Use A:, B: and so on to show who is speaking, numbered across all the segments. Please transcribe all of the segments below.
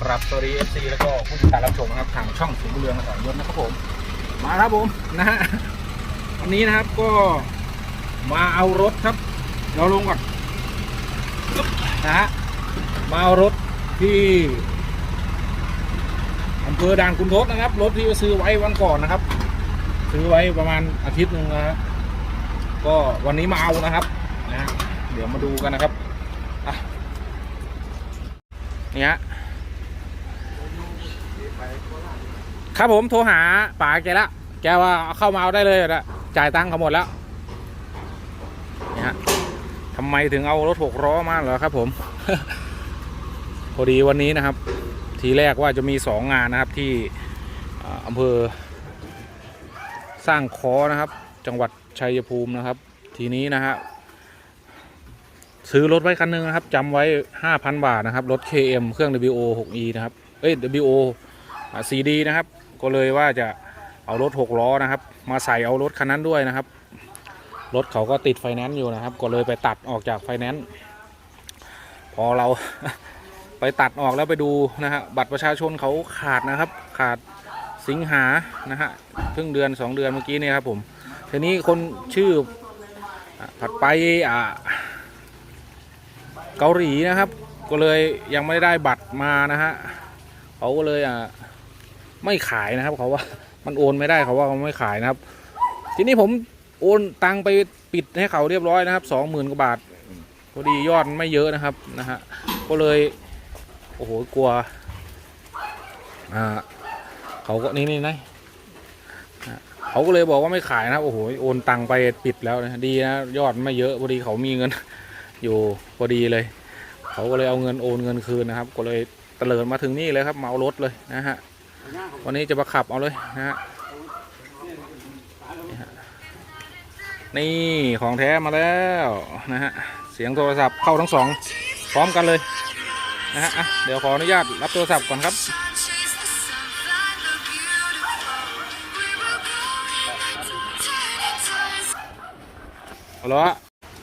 A: ครับสวัสดีเอฟซีแล้วก็ผู้ติดตามรับชมนะครับทางช่องสูงเรืองสอนยศนะครับผม มาครับผมนะฮะวันนี้นะครับก็มาเอารถครับ เราลงก่อนปึ๊บนะฮะมาเอารถที่อำเภอด่านคุณทศนะครับ รถที่ซื้อไว้วันก่อนนะครับ ซื้อไว้ประมาณอาทิตย์หนึ่งนะฮะก็วันนี้มาเอานะครับนะฮะเดี๋ยวมาดูกันนะครับอะนี่ฮะ ครับผมโทรหาป๋าแกละแกว่าเข้ามาเอาได้เลยนะจ่ายตังค์เขาหมดแล้วนี่ฮะทำไมถึงเอารถหกล้อมาเหรอครับ ผมพอดีวันนี้นะครับ ทีแรกว่าจะมีสองงานนะครับที่อ่าอำเภอ สร้างคอนะครับ จังหวัดชัยภูมินะครับ ทีนี้นะฮะซื้อรถไว้คันหนึงนะครับจำไว้ 5,000 บาทนะครับ รถ KM เครื่อง WO 6E นะครับ เอ้ย WO ซีดีนะครับ ก็เลยว่าจะเอารถหกล้อนะครับ มาใส่เอารถคันนั้นด้วยนะครับ รถเขาก็ติดไฟแนนซ์อยู่นะครับ ก็เลยไปตัดออกจากไฟแนนซ์พอเราไปตัดออกแล้วไปดูนะฮะบัตรประชาชนเขาขาดนะครับ ขาดสิงหานะฮะเพิ่งเดือนสองเดือนเมื่อกี้นี่ครับผมทีนี้คนชื่อผัดไปอ่าเกาหลีนะครับ ก็เลยยังไม่ได้บัตรมานะฮะเขาก็เลยอะ ไม่ขายนะครับเขาว่ามันโอนไม่ได้เขาว่าเขาไม่ขายนะครับ ทีนี้ผมโอนตังไปปิดให้เขาเรียบร้อยนะครับสองหมื่นกว่าบาทพอดียอดไม่เยอะนะครับนะฮะก็เลยโอ้โหกลัวอ่าเขาก็นี่นี่นะเขาก็เลยบอกว่าไม่ขายนะครับโอ้โหโอนตังไปปิดแล้วนะดีนะยอดไม่เยอะพอดีเขามีเงินอยู่พอดีเลย เขาก็เลยเอาเงินโอนเงินคืนนะครับ ก็เลยเตลิดมาถึงนี่เลยครับเอารถเลยนะฮะ วันนี้จะมาขับเอาเลยนะฮะนี่ของแท้มาแล้วนะฮะเสียงโทรศัพท์เข้าทั้งสองพร้อมกันเลยนะฮะเดี๋ยวขออนุญาตรับโทรศัพท์ก่อนครับเอาละ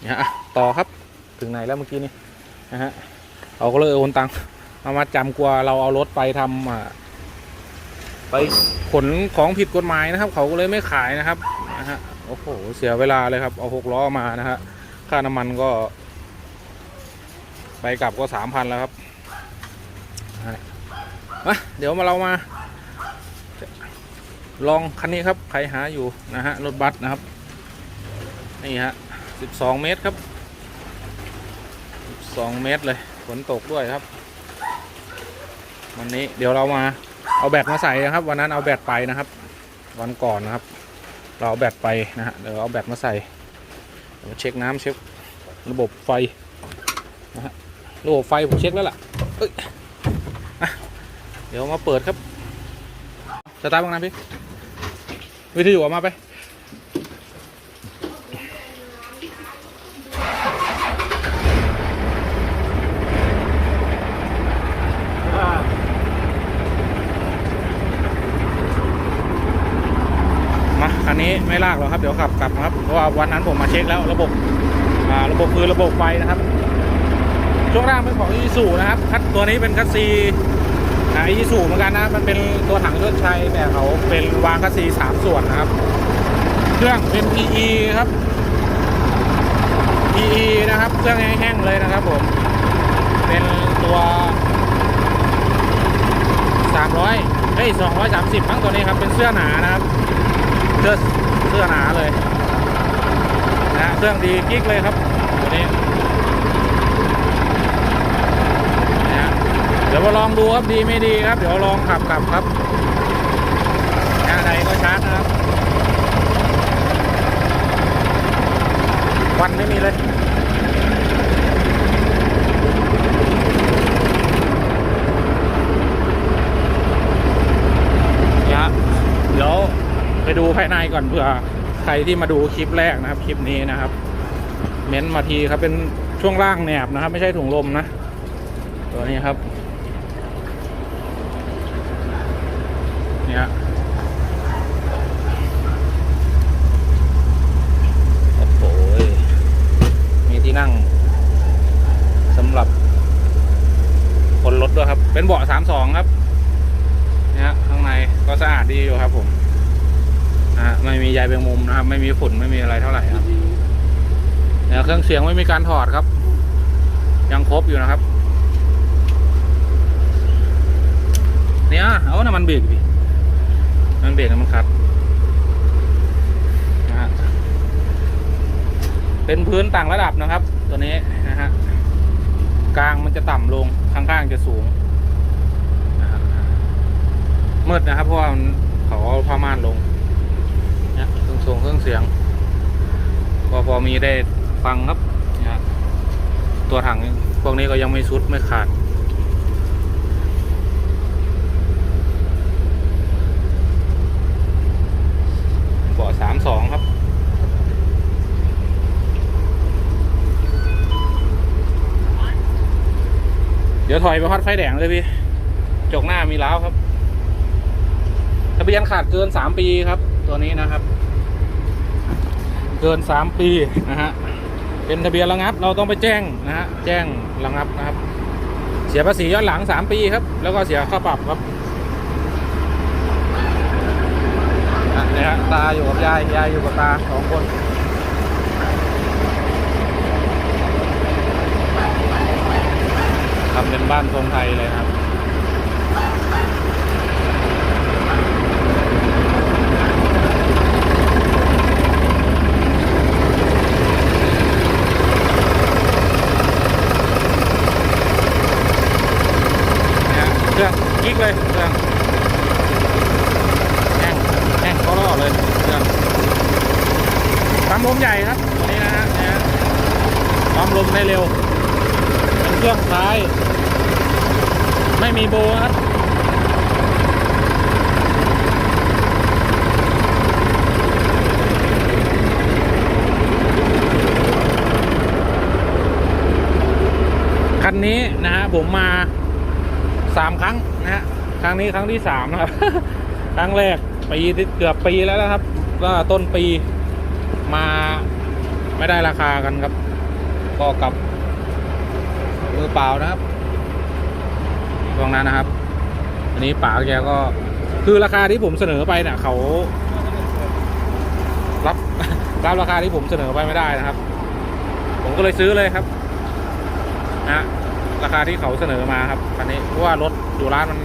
A: นี่ฮะต่อครับถึงไหนแล้วเมื่อกี้นี่นะฮะเราก็เลยโอนตังเอามาจำกลัวเราเอารถไปทำอ่า ไปขนของผิดกฎหมายนะครับ เขาก็เลยไม่ขายนะครับนะฮะโอ้โหเสียเวลาเลยครับ เอาหกล้อมานะฮะค่าน้ำมันก็ ไปกลับก็สามพันแล้วครับมาเดี๋ยวมาเรามา ลองคันนี้ครับใครหาอยู่นะฮะรถบัสนะครับ นี่ฮะสิบสองเมตรครับสองเมตรเลยฝนตกด้วยครับ วันนี้เดี๋ยวเรามา เอาแบตมาใส่นะครับ วันนั้นเอาแบตไปนะครับ วันก่อนนะครับ เราเอาแบตไปนะฮะเดี๋ยวเอาแบตมาใส่เดี๋ยวเช็คน้ำเช็คระบบไฟนะฮะระบบไฟผมเช็คแล้วล่ะเอ้ยเดี๋ยวมาเปิดครับสตาร์ทบ้างนะพี่วิทยุออกมาไปมาคันนี้ ไม่ลากหรอกครับเดี๋ยวขับกลับนะครับเพราะว่าวันนั้นผมมาเช็คแล้วระบบอ่าระบบคือระบบไฟนะครับ ช่วงล่างเป็นของอีซูนะครับคัดตัวนี้เป็นคัสซีอ่าอีซูเหมือนกันนะมันเป็นตัวถังยศชัยแต่เขาเป็นวางคัสซีสามส่วนนะครับ เครื่องเป็น PE ครับ PE นะครับ เครื่องแห้งๆเลยนะครับผมเป็นตัว300เฮ้ย230มั้งตัวนี้ครับเป็นเสื้อหนานะครับเสื้อ เสื้อหนาเลยนะเครื่องดีกิ๊กเลยครับตัวนี้นะเดี๋ยวมาลองดูครับดีไม่ดีครับ เดี๋ยวลองขับกลับครับหน้าใดก็ชาร์จนะครับควันไม่มีเลยฮะเดี๋ยวไป ดูภายในก่อนเผื่อใครที่มาดูคลิปแรกนะครับ คลิปนี้นะครับ เม้นมาทีครับเป็นช่วงล่างแหนบนะครับ ไม่ใช่ถุงลมนะ ตัวนี้ครับ เนี่ยโอ้โหมีที่นั่งสำหรับคนรถด้วยครับ เป็นเบาะสามสองครับเนี่ยข้างในก็สะอาดดีอยู่ครับผม ไม่มีใยแมงมุมนะครับ ไม่มีฝุ่นไม่มีอะไรเท่าไหร่ครับเนี่ยเครื่องเสียงไม่มีการถอดครับ ยังครบอยู่นะครับ เนี่ยเอาน้ำมันเบรกดิน้ำมันเบรกน้ำมันขัดนะฮะเป็นพื้นต่างระดับนะครับ ตัวนี้นะฮะกลางมันจะต่ำลงข้างๆจะสูงนะฮะมืดนะครับ เพราะว่าเขาเอาผ้าม่านลง ส่งเครื่องเสียงก็พอมีได้ฟังครับนะฮะตัวถังพวกนี้ก็ยังไม่สุดไม่ขาด เบาะสามสองครับเดี๋ยวถอยไปฮอดไฟแดงเลยพี่ จกหน้ามีล้าวครับ ทะเบียนขาดเกินสามปีครับ ตัวนี้นะครับ เกินสามปีนะฮะเป็นทะเบียนระงับ เราต้องไปแจ้งนะฮะแจ้งระงับนะครับ เสียภาษีย้อนหลังสามปีครับ แล้วก็เสียค่าปรับครับอะเนี่ยฮะตาอยู่กับยายยายอยู่กับตาสองคนทำเป็นบ้านทรงไทยเลยครับ เนี่ยเครื่องกิ๊กเลยเครื่อง แห้งแห้งเขาล่อเลยเครื่องปั๊ มลมใหญ่ครับนี้นะฮะนี่ฮะปั๊มลมได้เร็วเป็นเครื่องท้าย ไม่มีโบครับคันนี้นะฮะผมมาสามครั้งนะฮะครั้งนี้ครั้งที่สามนะครับ ครั้งแรกปีเกือบปีแล้วนะครับก็ต้นปี มาไม่ได้ราคากันครับ ก็กลับมือเปล่านะครับตรงนั้นนะครับ อันนี้ป๋าแกก็คือราคาที่ผมเสนอไปเนี่ยเขารับรับราคาที่ผมเสนอไปไม่ได้นะครับ ผมก็เลยซื้อเลยครับนะราคาที่เขาเสนอมาครับคันนี้เพราะว่ารถอยู่ร้านมัน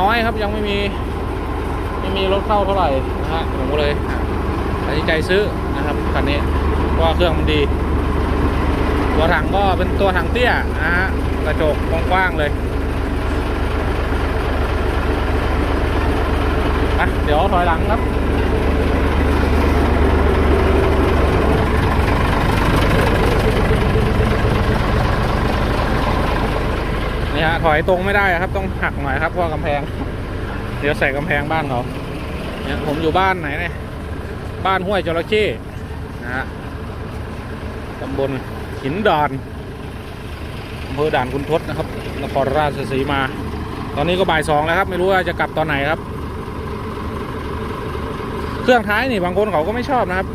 A: น้อยครับยังไม่มี ไม่มีรถเข้าเท่าไหร่นะฮะผมก็เลย ตัดสินใจซื้อนะครับคันนี้เพราะว่าเครื่องมันดี ตัวถังก็เป็นตัวถังเตี้ยนะฮะกระจกกว้างๆเลยอะเดี๋ยวถอยหลังครับนี่ฮะถอยตรงไม่ได้ครับต้องหักหน่อยครับเพราะกำแพง เดี๋ยวใส่กำแพงบ้านเขาเนี่ยผมอยู่บ้านไหนเนี่ย บ้านห้วยจระเข้นะฮะตำบลหินดอนอำเภอด่านคุณทศนะครับนครราชสีมา ตอนนี้ก็บ่ายสองแล้วครับ ไม่รู้ว่าจะกลับตอนไหนครับ เครื่องท้ายนี่บางคนเขาก็ไม่ชอบนะครับ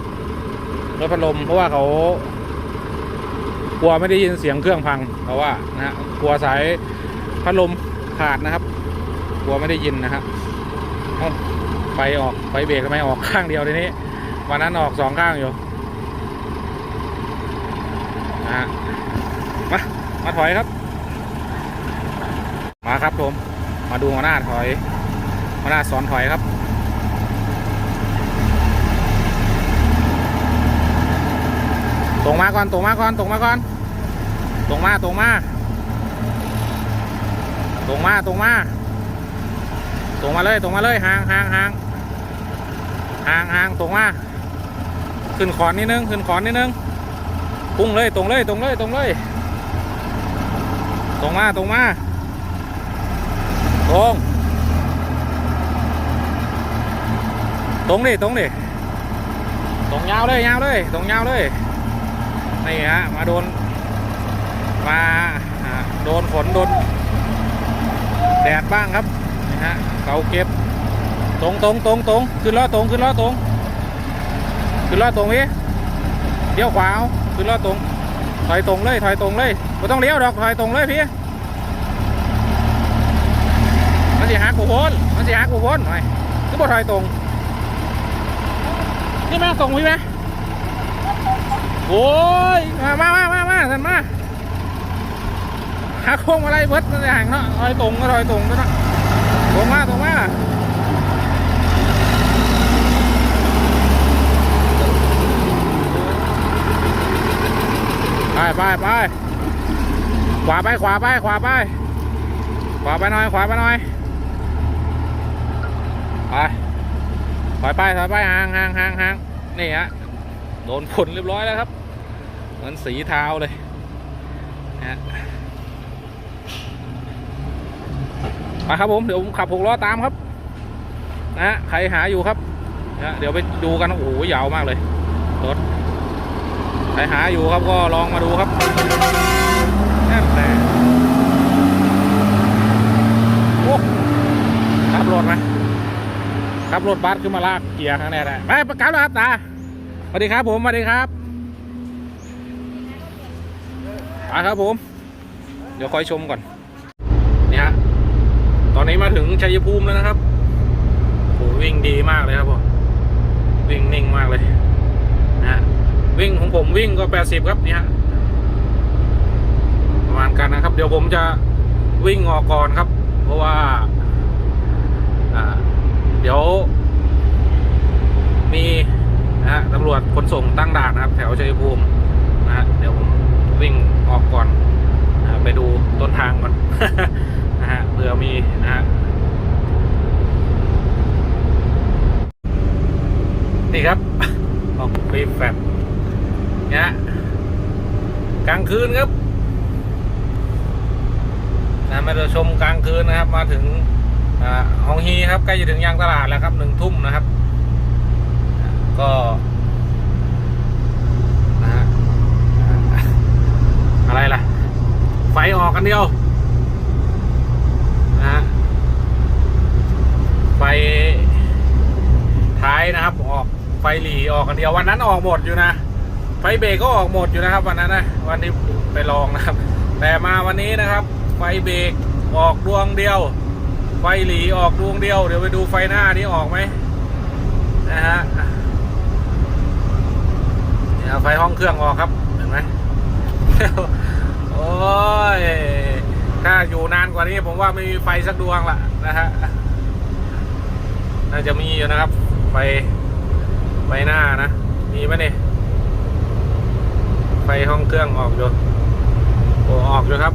A: รถพัดลมเพราะว่าเขากลัวไม่ได้ยินเสียงเครื่องพังเพราะว่านะฮะกลัวสายพัดลมขาดนะครับ กลัวไม่ได้ยินนะฮะเอ้าไฟออกไฟเบรกทำไมออกข้างเดียวทีนี้ วันนั้นออกสองข้างอยู่นะฮะมา มาถอยครับ มาครับผม มาดูหัวหน้าถอยหัวหน้าสอนถอยครับตรงมาก่อนตรงมาก่อนตรงมาก่อนตรงมาตรงมาตรงมาตรงมาตรงมาเลยตรงมาเลยห่างห่างห่างห่างห่างตรงมา ขึ้นขอนนิดนึงขึ้นขอนนิดนึงพุ่งเลยตรงเลยตรงเลยตรงเลยตรงมาตรงมาตรงตรงดิตรงดิตรงยาวเลยยาวเลยตรงยาวเลยนี่ฮะมาโดนมาโดนฝนโดนแดดบ้างครับนี่ฮะเขาเก็บตรงตรงตรงตรงขึ้นล้อตรงขึ้นล้อตรง ขึ้นล้อตรงพี่เลี้ยวขวาขึ้นล้อตรง ถอยตรงเลย ถอยตรงเลยไม่ต้องเลี้ยวดอก ถอยตรงเลยพี่ มันสิหักกูพ้นมันสิหักกูพ้นหน่อยก็บ่ถอยตรง นี่แม่ส่งพี่ไหมโอ้ย มามามามามาท่านมาหักโค้งอะไรเบิดมันสิหักเนาะถอยตรงก็ถอยตรงก็เนาะตรงมาตรงมา ไปไปไปขวาไปขวาไปขวาไป ขวาไปหน่อยขวาไปหน่อยไปถอยไปถอยไปห่างห่างห่างห่างนี่ฮะโดนผลเรียบร้อยแล้วครับ เหมือนสีเท้าเลยนะฮะไปครับผมเดี๋ยวผมขับหกล้อตามครับนะใครหาอยู่ครับนะเดี๋ยวไปดูกันโอ้โหยาวมากเลยรถ ใครหาอยู่ครับก็ลองมาดูครับแน่นแหละโอ้ขับรถไหมขับรถบัสขึ้นมาลากเกียร์ข้างในได้ไปประกาศแล้วครับตาสวัสดีครับผมสวัสดีครับไปครับผม เดี๋ยวคอยชมก่อนนี่ฮะตอนนี้มาถึงชัยภูมิแล้วนะครับโหวิ่งดีมากเลยครับผมวิ่งนิ่งมากเลย วิ่งของผมวิ่งก็แปดสิบครับเนี่ยประมาณกันนะครับ เดี๋ยวผมจะวิ่งออกก่อนครับ เพราะว่าเดี๋ยว มีนะฮะตำรวจขนส่งตั้งด่านนะครับ แถวชัยภูมินะฮะเดี๋ยวผมวิ่งออกก่อนนะไปดูต้นทางก่อนนะฮะเผื่อมีนะฮะนี่ครับออกฟีแฟบ เนี่ยกลางคืนครับนะมาชมกลางคืนนะครับ มาถึงอ่าฮองฮีครับใกล้จะถึงยางตลาดแล้วครับหนึ่งทุ่มนะครับ ก็นะฮะอะไรล่ะ ไฟออกกันเดียวนะฮะไฟท้ายนะครับ ออกไฟหลีออกกันเดียววันนั้นออกหมดอยู่นะ ฟเบรกก็ออกหมดอยู่นะครับ วันนั้นนะวันที่ไปลองนะครับ แต่มาวันนี้นะครับ ไฟเบรกออกดวงเดียว ไฟหลีออกดวงเดียว เดี๋ยวไปดูไฟหน้านี้ออกไหมนะฮะเนี่ยไฟห้องเครื่องออกครับเห็นไหมโอ้ยถ้าอยู่นานกว่านี้ผมว่าไม่มีไฟสักดวงละนะฮะน่าจะมีอยู่นะครับ ไฟไฟหน้านะ มีไหมเนี่ย ไฟห้องเครื่องออกอยู่โอ้ออกอยู่ครับ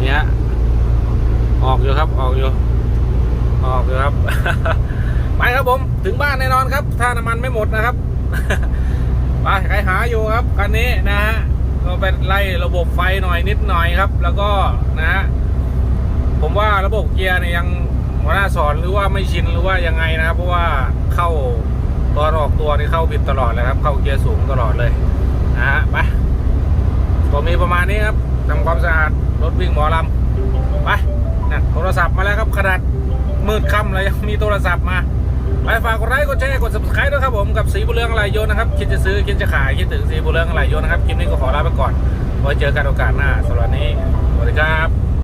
A: เนี่ยออกอยู่ครับออกอยู่ออกอยู่ครับ ไปครับผมถึงบ้านแน่นอนครับ ถ้าน้ำมันไม่หมดนะครับไปใครหาอยู่ครับคันนี้นะฮะก็เป็นไล่ระบบไฟหน่อยนิดหน่อยครับ แล้วก็นะฮะผมว่าระบบเกียร์เนี่ยยังหัวหน้าสอนหรือว่าไม่ชินหรือว่ายังไงนะครับเพราะว่าเข้า ตอนออกตัวนี่เข้าผิดตลอดเลยครับ เข้าเกียร์สูงตลอดเลยนะฮะไปก็มีประมาณนี้ครับทำความสะอาดรถวิ่งหมอลำไปนะโทรศัพท์มาแล้วครับขนาดมืดค่ำเลยยังมีโทรศัพท์มาไปฝากกดไลค์กดแชร์กด subscribe ด้วยครับผมกับสีบุเรืองอะไรยนนะครับคิดจะซื้อคิดจะขายคิดถึงสีบุเรืองอะไรยนนะครับคลิปนี้ก็ขอลาไปก่อนไว้เจอกันโอกาสหน้าสำหรับนี้สวัสดีครับ